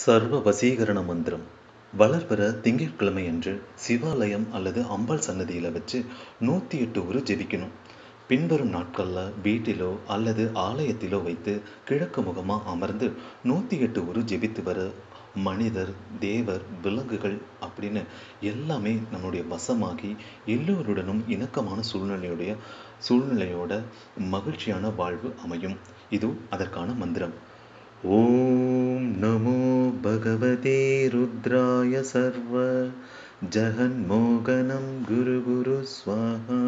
சர்வ வசீகரண மந்திரம். வளர்பிற திங்கட்கிழமை அன்று சிவாலயம் அல்லது அம்பாள் சன்னதியில் வச்சு நூற்றி எட்டு உரு ஜெபிக்கணும். பின்வரும் நாட்களில் வீட்டிலோ அல்லது ஆலயத்திலோ வைத்து கிழக்கு முகமாக அமர்ந்து நூற்றி எட்டு உரு ஜெபித்து வர மனிதர் தேவர் விலங்குகள் அப்படின்னு எல்லாமே நம்முடைய வசமாகி எல்லோருடனும் இணக்கமான சூழ்நிலையுடைய சூழ்நிலையோட மகிழ்ச்சியான வாழ்வு அமையும். இது அதற்கான மந்திரம். ஓம் நமோ भगवते रुद्राय सर्व जगन्मोगनं गुरुगुरु स्वाहा।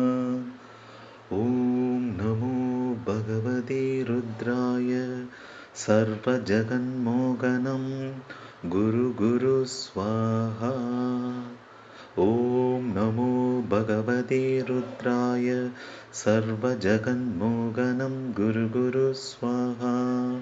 ॐ नमो भगवते रुद्राय सर्वजगन्मोगनं गुरुगुरु स्वाहा। ॐ नमो भगवते रुद्राय सर्वजगन्मोगनं गुरुगुरु स्वाहा।